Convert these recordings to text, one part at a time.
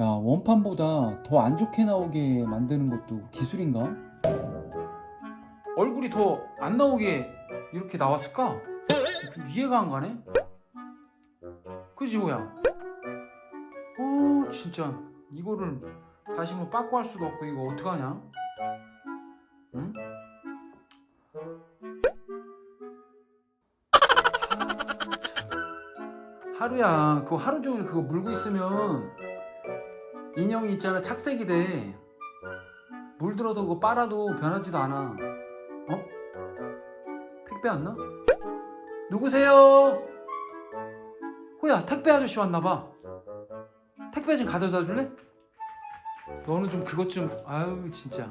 야 원판보다 더 안 좋게 나오게 만드는 것도 기술인가? 얼굴이 더 안 나오게 이렇게 나왔을까? 좀 이해가 안 가네. 그지 뭐야? 어 진짜 이거를 다시 뭐 빠꾸 할 수도 없고 이거 어떡하냐? 응? 하루야 그거 하루 종일 그거 물고 있으면 인형이 있잖아 착색이 돼 물들어도 그거 빨아도 변하지도 않아 어? 택배 왔나? 누구세요? 호야 택배 아저씨 왔나봐 택배 좀 가져다 줄래? 너는 좀 그것 좀 아유 진짜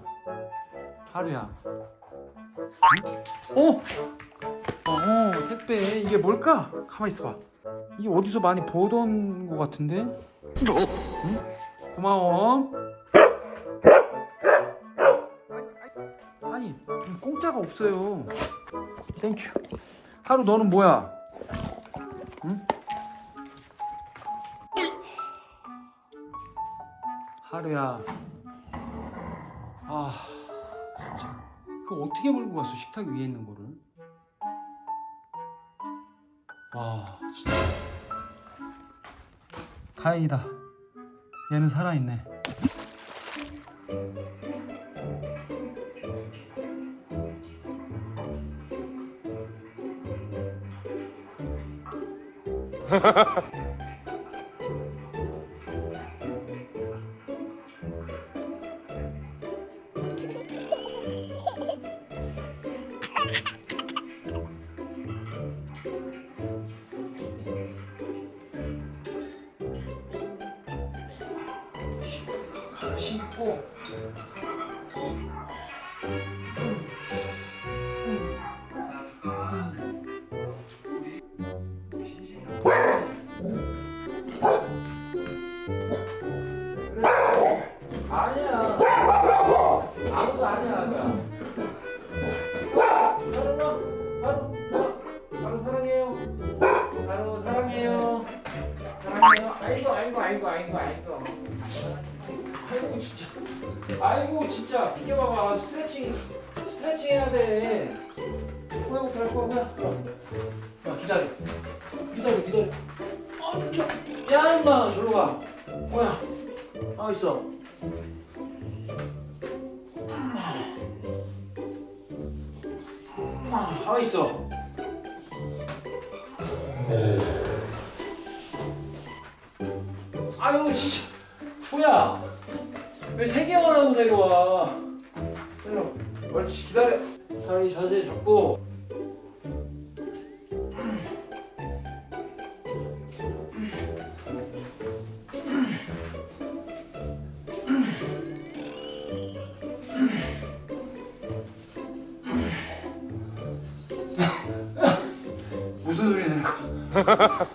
하루야 응? 어? 어 택배 이게 뭘까? 가만 있어봐 이게 어디서 많이 보던 것 같은데? 응? 고마워. 아니 공짜가 없어요. 땡큐. 하루 너는 뭐야? 응? 하루야. 아 진짜. 그거 어떻게 몰고 갔어 식탁 위에 있는 거를? 와 진짜. 다행이다. 얘는 살아있네. 하나 신고. 아니야. 아무도 아니야 바로 바로 바로 사랑해요. 바로 사랑해요. 사랑해요 아이고 아이고 아이고 아이고 아이고. 아이고 진짜. 아이고 진짜. 비켜봐봐. 스트레칭 스트레칭 해야 돼. 호야부터 할 거야? 호야 야 기다려. 기다려 기다려. 아 진짜 야 임마 저리로 가. 호야? 아 있어. 아 있어 아유 진짜. 후야. 왜 세 개만 하고 내려와? 내려. 옳지 기다려. 다리 자세 잡고. 무슨 소리 내는 거야